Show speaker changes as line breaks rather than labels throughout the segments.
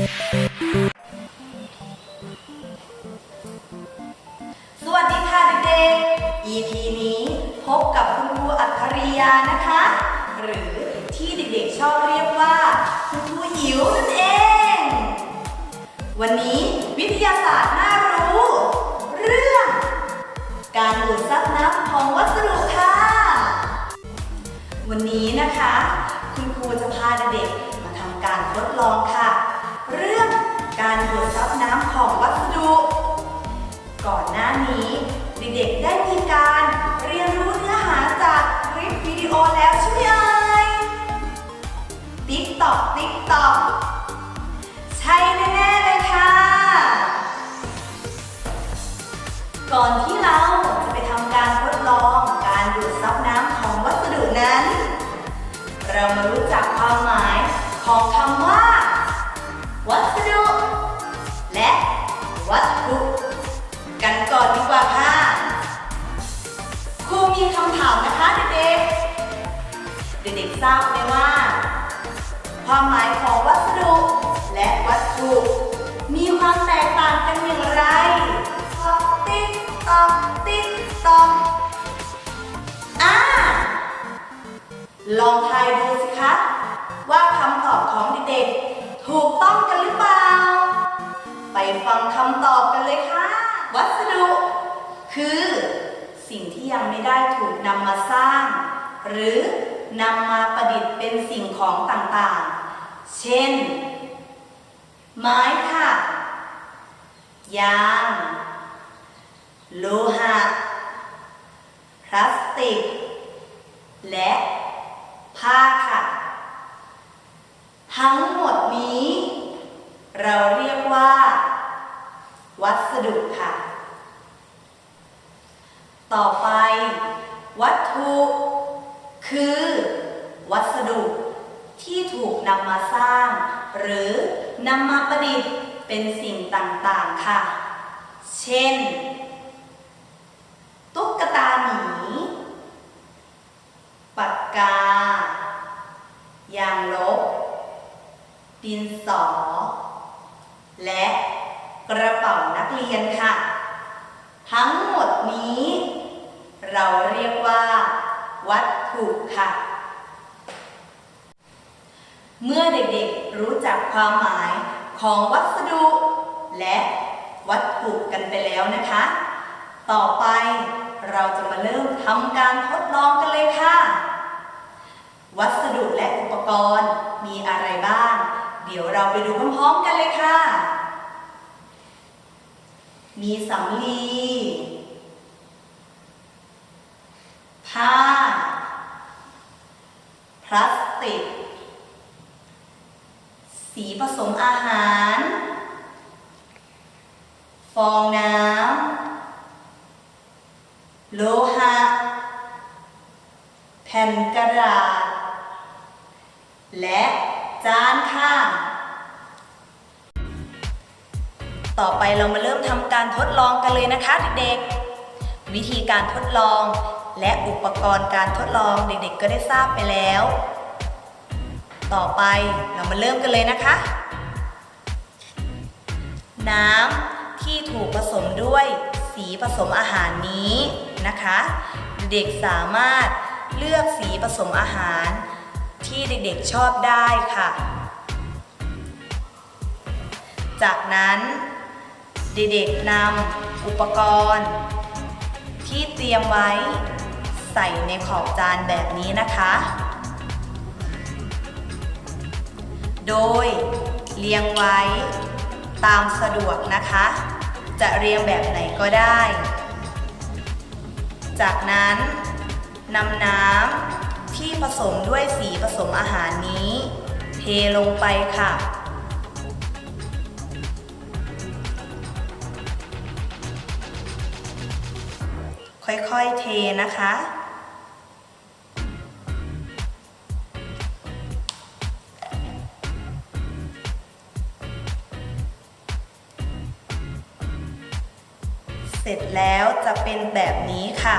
สวัสดีค่ะเด็กๆ EP นี้พบกับคุณครูอัคริยานะคะ หรือที่เด็กๆชอบเรียกว่า คุณครูอิ๋วนั่นเอง วันนี้วิทยาศาสตร์น่ารู้ เรื่อง การดูดซับน้ำของวัสดุค่ะ วันนี้นะคะ คุณครูจะพาเด็กๆมาทำการทดลองค่ะ การดูดซับน้ำของวัสดุ ก่อนหน้านี้เด็กๆได้มีการเรียนรู้เนื้อหาจากคลิปวิดีโอแล้วใช่ไหมเอ่ยติ๊กตอกติ๊กตอกใช่แน่ๆเลยค่ะ ก่อนที่เราจะไปทำการทดลองการดูดซับน้ำของวัสดุนั้น เรามารู้จักความหมายของคำว่าวัสดุ มีคำถามนะคะเด็กๆ เด็กๆทราบไหมว่า ความหมายของวัสดุและวัตถุ มีความแตกต่างกันอย่างไรตอกติ๊กตอกติ๊กตอกอ่าลองทายดูสิคะ ว่าคำตอบของเด็กๆ ถูกต้องกันหรือเปล่า ไปฟังคำตอบกันเลยค่ะ วัสดุ คือ ยังไม่ได้ถูกนำมาสร้าง หรือนำมาประดิษฐ์เป็นสิ่งของต่างๆ เช่น ไม้ค่ะ ยาง โลหะ พลาสติก และผ้าค่ะ ทั้งหมดนี้ เราเรียกว่า วัสดุค่ะ ต่อไปุคือวัสดุที่ถูกนำมาสร้าง หรือนำมาประดิษฐ์เป็นสิ่งต่างๆค่ะ เช่น ตุ๊กตาหมีปากกา ยางลบ ดินสอ และกระเป๋านักเรียนค่ะ ทั้งหมดนี้ เราเรียกว่าุค่ะ เมื่อเด็กๆรู้จักความหมายของวัสดุ และวัตถุกันไปแล้วนะคะ ต่อไปเราจะมาเริ่มทำการทดลองกันเลยค่ะ วัสดุและอุปกรณ์มีอะไรบ้าง เดี๋ยวเราไปดูพร้อมๆกันเลยค่ะ มีสำลีผ้า พลาสติก สีผสมอาหาร ฟองน้ำ โลหะ แผ่นกระดาษ และจานค่ะต่อไปเรามาเริ่มทำการทดลองกันเลยนะคะเด็กๆ วิธีการทดลอง และอุปกรณ์การทดลองเด็กๆก็ได้ทราบไปแล้ว ต่อไปเรามาเริ่มกันเลยนะคะ น้ำที่ถูกผสมด้วยสีผสมอาหารนี้นะคะ เด็กสามารถเลือกสีผสมอาหารที่เด็กๆชอบได้ค่ะ จากนั้นเด็กๆนำอุปกรณ์ที่เตรียมไว้ ใส่ในขอบจานแบบนี้นะคะ โดยเรียงไว้ตามสะดวกนะคะ จะเรียงแบบไหนก็ได้ จากนั้นนำน้ำที่ผสมด้วยสีผสมอาหารนี้ เทลงไปค่ะ ค่อยๆเทนะคะ เสร็จแล้วจะเป็นแบบนี้ค่ะ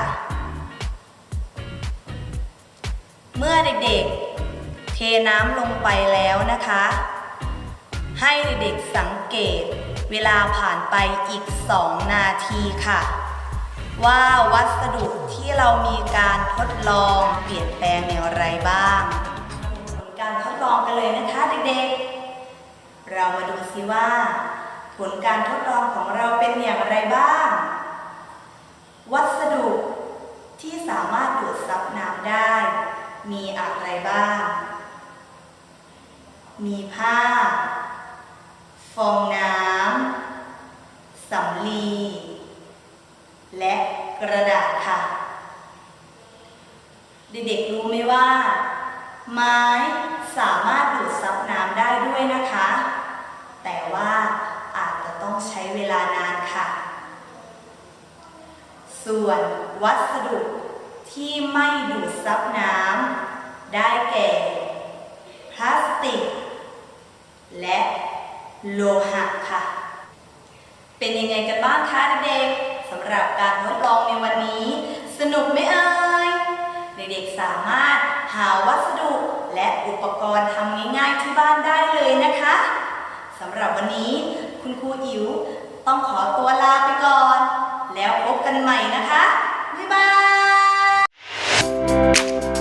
เมื่อเด็กๆ เทน้ำลงไปแล้วนะคะ ให้เด็กๆสังเกตเวลาผ่านไปอีก 2 นาทีค่ะ ว่าวัสดุที่เรามีการทดลองเปลี่ยนแปลงอย่างไรบ้างผลการทดลองกันเลยนะคะเด็กๆ เรามาดูซิว่า ผลการทดลองของเราเป็นอย่างไรบ้าง วัสดุที่สามารถดูดซับน้ำได้ มีอะไรบ้าง มีผ้า ฟองน้ำสำลี และกระดาษค่ะ เด็กๆรู้ไหมว่า ไม้สามารถดูดซับน้ำได้ด้วยนะคะ แต่ว่าอาจจะต้องใช้เวลานานค่ะ ส่วนวัสดุที่ไม่ดูดซับน้ำได้แก่ พลาสติก และโลหะค่ะ เป็นยังไงกันบ้างคะเด็กๆสำหรับการทดลองในวันนี้ สนุกไหมเอ่ยเด็กๆสามารถหาวัสดุและอุปกรณ์ทำง่ายๆที่บ้านได้เลยนะคะสำหรับวันนี้ คุณครูอิ๋วต้องขอตัวลาไปก่อน แล้วพบกันใหม่นะคะ บ๊ายบาย